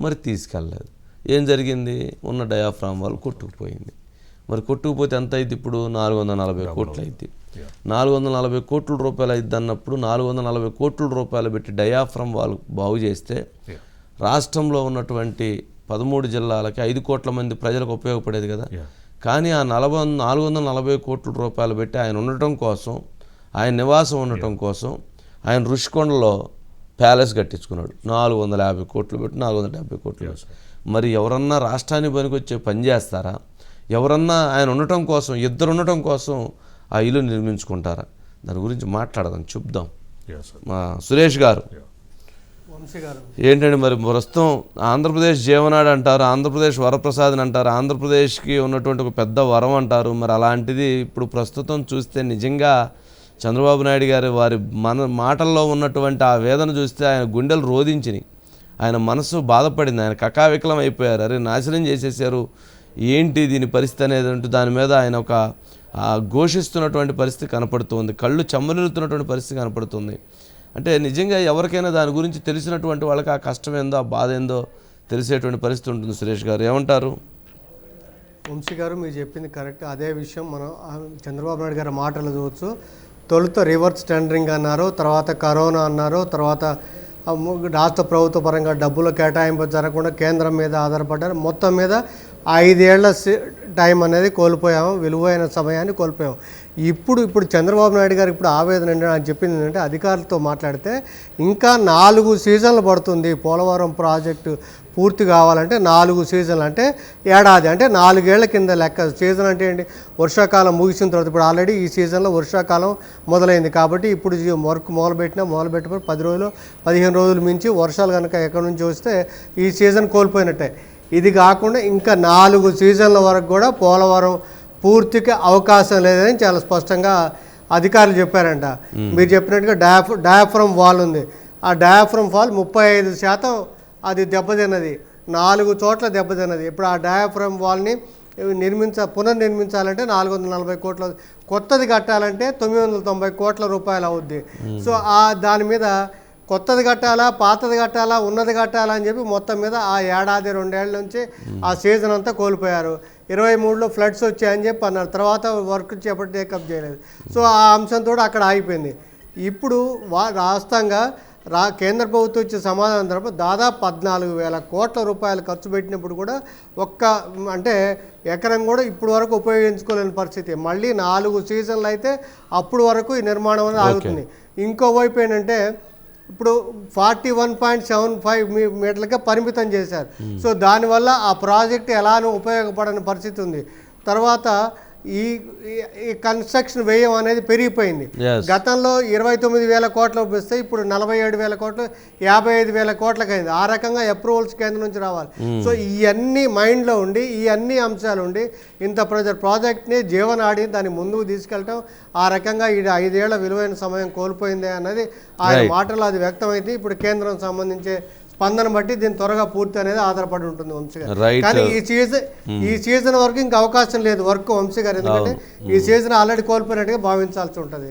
మరి తీసుకెళ్ళలేదు. ఏం జరిగింది? ఉన్న డయాఫ్రామ్ వాళ్ళు కొట్టుకుపోయింది. మరి కొట్టుకుపోతే ఎంత అయింది ఇప్పుడు? నాలుగు వందల నలభై కోట్లు అయింది. నాలుగు వందల నలభై కోట్ల రూపాయలు అయింది అన్నప్పుడు నాలుగు వందల నలభై కోట్ల రూపాయలు పెట్టి డయాఫ్రామ్ వాళ్ళు బాగు చేస్తే. రాష్ట్రంలో ఉన్నటువంటి పదమూడు జిల్లాలకి ఐదు కోట్ల మంది ప్రజలకు ఉపయోగపడేది కదా. కానీ ఆ నలభై నాలుగు వందల నలభై కోట్ల రూపాయలు పెట్టి ఆయన ఉండటం కోసం ఆయన నివాసం ఉండటం కోసం ఆయన ఋషికొండలో ప్యాలెస్ కట్టించుకున్నాడు. నాలుగు వందల యాభై కోట్లు పెట్టి నాలుగు వందల డెబ్బై కోట్లు. మరి ఎవరన్నా రాష్ట్రానికి పనికొచ్చే పని చేస్తారా? ఎవరన్నా ఆయన ఉండటం కోసం ఇద్దరు ఉండటం కోసం ఆ ఇల్లు నిర్మించుకుంటారా? దాని గురించి మాట్లాడదాం చెప్దాం Yes, sir. మా సురేష్ గారు. Yeah. వంశీ గారు. ఏంటంటే మరి ప్రస్తుతం ఆంధ్రప్రదేశ్ జీవనాడు అంటారు ఆంధ్రప్రదేశ్ వరప్రసాద్ అని అంటారు ఆంధ్రప్రదేశ్కి ఉన్నటువంటి ఒక పెద్ద వరం అంటారు. మరి అలాంటిది ఇప్పుడు ప్రస్తుతం చూస్తే నిజంగా చంద్రబాబు నాయుడు గారి వారి మన మాటల్లో ఉన్నటువంటి ఆ వేదన చూస్తే ఆయన గుండెలు రోధించినాయి. ఆయన మనసు బాధపడింది. ఆయన కకావికలం అయిపోయారు. అరే నాశనం చేసేసారు. ఏంటి దీని పరిస్థితి అనేది అంటూ దాని మీద ఆయన ఒక ఘోషిస్తున్నటువంటి పరిస్థితి కనపడుతుంది కళ్ళు చెమ్మరిల్లుతున్నటువంటి పరిస్థితి కనపడుతుంది. అంటే నిజంగా ఎవరికైనా దాని గురించి తెలిసినటువంటి వాళ్ళకి ఆ కష్టం ఏందో ఆ బాధ ఏందో తెలిసేటువంటి పరిస్థితి ఉంటుంది సురేష్ గారు. ఏమంటారు? వంశీ గారు మీరు చెప్పింది కరెక్ట్. అదే విషయం మనం చంద్రబాబు నాయుడు గారి మాటలు చూడవచ్చు తొలుత రివర్స్ టెండరింగ్ అన్నారు తర్వాత కరోనా అన్నారు తర్వాత రాష్ట్ర ప్రభుత్వ పరంగా డబ్బులు కేటాయింపు జరగకుండా కేంద్రం మీద ఆధారపడ్డారు. మొత్తం మీద ఐదేళ్ళ సి- టైం అనేది కోల్పోయాము విలువైన సమయాన్ని కోల్పోయాము. ఇప్పుడు ఇప్పుడు చంద్రబాబు నాయుడు గారు ఇప్పుడు ఆవేదన ఏంటంటే ఆయన చెప్పింది ఏంటంటే అధికారులతో మాట్లాడితే ఇంకా నాలుగు సీజన్లు పడుతుంది పోలవరం ప్రాజెక్టు పూర్తి కావాలంటే నాలుగు సీజన్లు అంటే ఏడాది అంటే నాలుగేళ్ళ కింద లెక్క. సీజన్ అంటే ఏంటి? వర్షాకాలం ముగిసిన తర్వాత ఇప్పుడు ఆల్రెడీ ఈ సీజన్లో వర్షాకాలం మొదలైంది కాబట్టి ఇప్పుడు వర్క్ మొదలుపెట్టినా మొదలుపెట్టిన పది రోజులు పదిహేను రోజులు మించి వర్షాలు కనుక ఎక్కడి నుంచి వస్తే ఈ సీజన్ కోల్పోయినట్టే. ఇది కాకుండా ఇంకా నాలుగు సీజన్ల వరకు కూడా పోలవరం పూర్తిగా అవకాశం లేదని చాలా స్పష్టంగా అధికారులు చెప్పారంట. మీరు చెప్పినట్టుగా డయాఫ్ డయాఫ్రమ్ వాల్ ఉంది. ఆ డయాఫ్రమ్ వాల్ ముప్పై ఐదు శాతం అది దెబ్బతిన్నది. నాలుగు చోట్ల దెబ్బతిన్నది. ఇప్పుడు ఆ డయాఫ్రమ్ వాల్ని నిర్మించ పునర్నిర్మించాలంటే నాలుగు వందల నలభై కోట్ల కొత్తది కట్టాలంటే తొమ్మిది వందల తొంభై కోట్ల రూపాయలు అవుద్ది. సో ఆ దాని మీద కొత్తది కట్టాలా పాతది కట్టాలా ఉన్నది కట్టాలా అని చెప్పి మొత్తం మీద ఆ ఏడాది రెండేళ్ళ నుంచి ఆ సీజన్ అంతా కోల్పోయారు. ఇరవై మూడులో ఫ్లడ్స్ వచ్చాయని చెప్పి అన్నారు. తర్వాత వర్క్ చేపట్టి టేకప్ చేయలేదు. సో ఆ అంశంతో అక్కడ ఆగిపోయింది. ఇప్పుడు వా రాష్ట్రంగా రా కేంద్ర ప్రభుత్వం ఇచ్చే సమాధానం తరపు దాదాపు పద్నాలుగు వేల కోట్ల రూపాయలు ఖర్చు పెట్టినప్పుడు కూడా ఒక్క అంటే ఎకరం కూడా ఇప్పుడు వరకు ఉపయోగించుకోలేని పరిస్థితి. మళ్ళీ నాలుగు సీజన్లు అయితే అప్పుడు వరకు ఈ నిర్మాణం అనేది ఆగుతుంది. ఇంకో వైపు ఏంటంటే ఇప్పుడు forty one point seven five మీటర్లకే పరిమితం చేశారు. సో దానివల్ల ఆ ప్రాజెక్ట్ ఎలానూ ఉపయోగపడని పరిస్థితి ఉంది. తర్వాత ఈ కన్స్ట్రక్షన్ వ్యయం అనేది పెరిగిపోయింది. గతంలో ఇరవై తొమ్మిది వేల కోట్లు వస్తే ఇప్పుడు నలభై ఏడు వేల కోట్లు యాభై ఐదు వేల కోట్లకి అయింది. ఆ రకంగా అప్రూవల్స్ కేంద్రం నుంచి రావాలి. సో ఇవన్నీ మైండ్లో ఉండి ఈ అన్ని అంశాలు ఉండి ఇంత ప్రజ ప్రాజెక్ట్ని జీవనాడి దాన్ని ముందుకు తీసుకెళ్ళటం ఆ రకంగా ఇది ఐదేళ్ళ విలువైన సమయం కోల్పోయింది అన్నది ఆయన. మాటలు అది వ్యక్తమైంది. ఇప్పుడు కేంద్రం సంబంధించే స్పందన బట్టి దీని త్వరగా పూర్తి అనేది ఆధారపడి ఉంటుంది వంశీ గారు. కానీ ఈ సీజన్ ఈ సీజన్ వరకు ఇంకా అవకాశం లేదు వర్క్ వంశీ గారు. ఎందుకంటే ఈ సీజన్ ఆల్రెడీ కోల్పోయినట్టుగా భావించాల్సి ఉంటుంది.